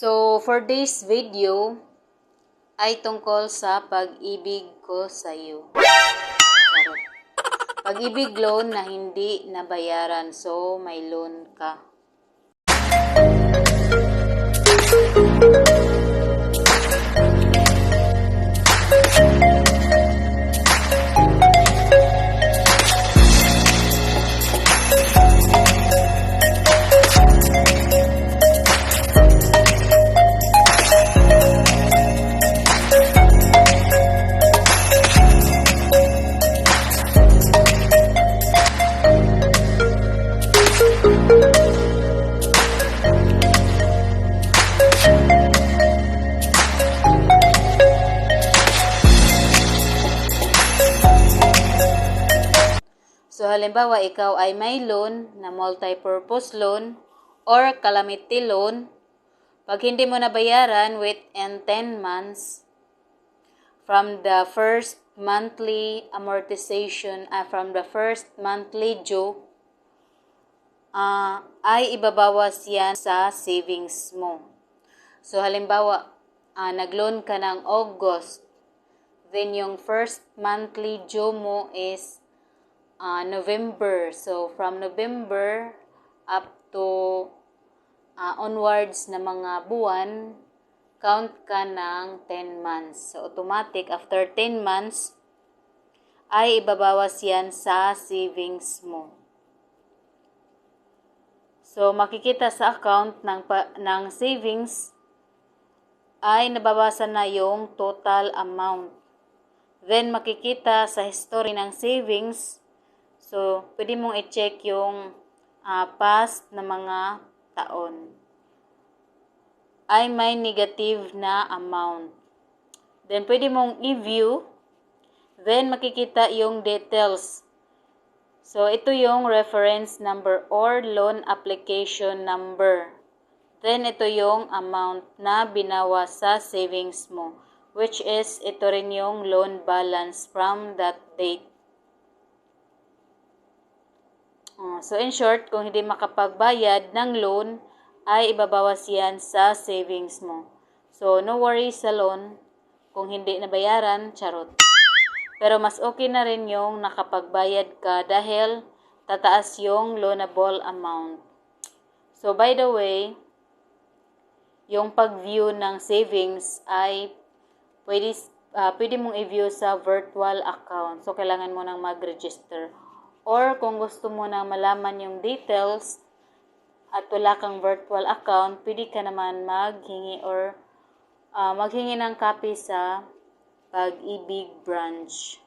So, for this video, ay tungkol sa pag-ibig ko sa iyo. Pag-ibig loan na hindi nabayaran, so may loan ka. So, halimbawa, ikaw ay may loan na multi-purpose loan or calamity loan. Pag hindi mo nabayaran within 10 months from the first monthly amortization, uh, from the first monthly due, ah, ay ibabawas yan sa savings mo. So, halimbawa, ah, nag-loan ka ng August, then yung first monthly due mo is uh, November. So, from November up to uh, onwards na mga buwan, count ka ng 10 months. So, automatic, after 10 months, ay ibabawas yan sa savings mo. So, makikita sa account ng, pa, ng savings ay nababasa na yung total amount. Then, makikita sa history ng savings So, pwede mong i-check yung uh, past na mga taon. Ay may negative na amount. Then, pwede mong i-view. Then, makikita yung details. So, ito yung reference number or loan application number. Then, ito yung amount na binawa sa savings mo. Which is, ito rin yung loan balance from that date. Uh, so in short, kung hindi makapagbayad ng loan, ay ibabawas yan sa savings mo. So no worries sa loan kung hindi nabayaran, charot. Pero mas okay na rin yung nakapagbayad ka dahil tataas yung loanable amount. So by the way, yung pag-view ng savings ay pwede, uh, pwede mong i-view sa virtual account. So kailangan mo nang mag-register or kung gusto mo na malaman yung details at wala kang virtual account, pwede ka naman maghingi or uh, maghingi ng copy sa pag-ibig branch.